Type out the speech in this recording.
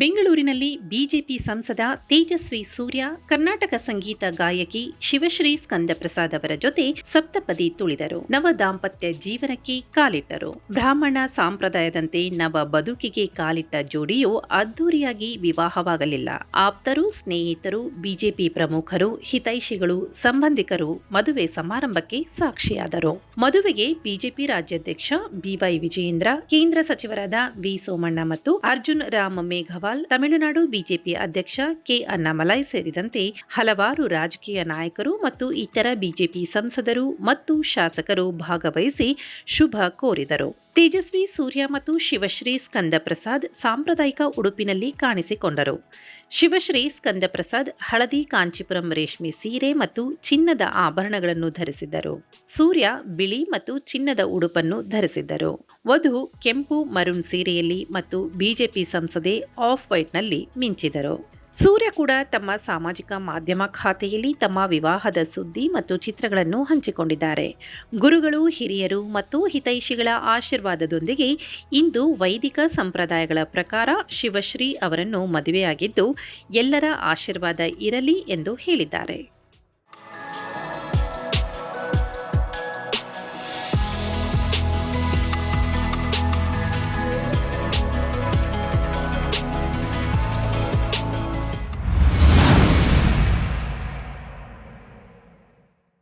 ಉಡುಪಿನಲ್ಲಿ BJP ಸಂಸದ ತೇಜಸ್ವಿ ಸೂರ್ಯ, ಕರ್ನಾಟಕ ಸಂಗೀತ ಗಾಯಕಿ ಶಿವಶ್ರೀ ಸ್ಕಂದಪ್ರಸಾದ್ ಅವರ ಜೊತೆ ಸಪ್ತಪದಿ ತುಳಿದರು. ನವ ದಾಂಪತ್ಯ ಜೀವನಕ್ಕೆ ಕಾಲಿಟ್ಟರು. ಬ್ರಾಹ್ಮಣ ಸಂಪ್ರದಾಯದಂತೆ ನವ ಬದುಕಿಗೆ ಕಾಲಿಟ್ಟ ಜೋಡಿಯು ಅದ್ದೂರಿಯಾಗಿ ವಿವಾಹವಾಗಲಿಲ್ಲ. ಆಪ್ತರು, ಸ್ನೇಹಿತರು, ಬಿಜೆಪಿ ಪ್ರಮುಖರು, ಹಿತೈಷಿಗಳು, ಸಂಬಂಧಿಕರು ಮದುವೆ ಸಮಾರಂಭಕ್ಕೆ ಸಾಕ್ಷಿಯಾದರು. ಮದುವೆಗೆ ಬಿಜೆಪಿ ರಾಜ್ಯಾಧ್ಯಕ್ಷ ಬಿವೈ ವಿಜಯೇಂದ್ರ, ಕೇಂದ್ರ ಸಚಿವರಾದ ವಿ ಸೋಮಣ್ಣ ಮತ್ತು ಅರ್ಜುನ್ ರಾಮ್ ತಮಿಳುನಾಡು ಬಿಜೆಪಿ ಅಧ್ಯಕ್ಷ ಕೆ ಅಣ್ಣಾಮಲೈ ಸೇರಿದಂತೆ ಹಲವಾರು ರಾಜಕೀಯ ನಾಯಕರು ಮತ್ತು ಇತರ ಬಿಜೆಪಿ ಸಂಸದರು ಮತ್ತು ಶಾಸಕರು ಭಾಗವಹಿಸಿ ಶುಭ ಕೋರಿದರು. ತೇಜಸ್ವಿ, ಸೂರ್ಯ ಮತ್ತು ಶಿವಶ್ರೀ ಸ್ಕಂದ ಪ್ರಸಾದ್ ಸಾಂಪ್ರದಾಯಿಕ ಉಡುಪಿನಲ್ಲಿ ಕಾಣಿಸಿಕೊಂಡರು. ಶಿವಶ್ರೀ ಸ್ಕಂದ ಪ್ರಸಾದ್ ಹಳದಿ, ಕಾಂಚೀಪುರಂ ರೇಷ್ಮೆ ಸೀರೆ ಮತ್ತು ಚಿನ್ನದ ಆಭರಣಗಳನ್ನು ಧರಿಸಿದ್ದರು. ಸೂರ್ಯ ಬಿಳಿ ಮತ್ತು ಚಿನ್ನದ ಉಡುಪನ್ನು ಧರಿಸಿದ್ದರು. ವಧು ಕೆಂಪು ಮರುಣ್ ಸೀರೆಯಲ್ಲಿ ಮತ್ತು ಬಿಜೆಪಿ ಸಂಸದೆ ಆಫ್ ವೈಟ್ನಲ್ಲಿ ಮಿಂಚಿದರು ಸೂರ್ಯ ಕೂಡ ತಮ್ಮ ಸಾಮಾಜಿಕ ಮಾಧ್ಯಮ ಖಾತೆಯಲ್ಲಿ ತಮ್ಮ ವಿವಾಹದ ಸುದ್ದಿ ಮತ್ತು ಚಿತ್ರಗಳನ್ನು ಹಂಚಿಕೊಂಡಿದ್ದಾರೆ. ಗುರುಗಳು, ಹಿರಿಯರು ಮತ್ತು ಹಿತೈಷಿಗಳ ಆಶೀರ್ವಾದದೊಂದಿಗೆ ಇಂದು ವೈದಿಕ ಸಂಪ್ರದಾಯಗಳ ಪ್ರಕಾರ ಶಿವಶ್ರೀ ಅವರನ್ನು ಮದುವೆಯಾಗಿದ್ದು, ಎಲ್ಲರ ಆಶೀರ್ವಾದ ಇರಲಿ ಎಂದು ಹೇಳಿದ್ದಾರೆ.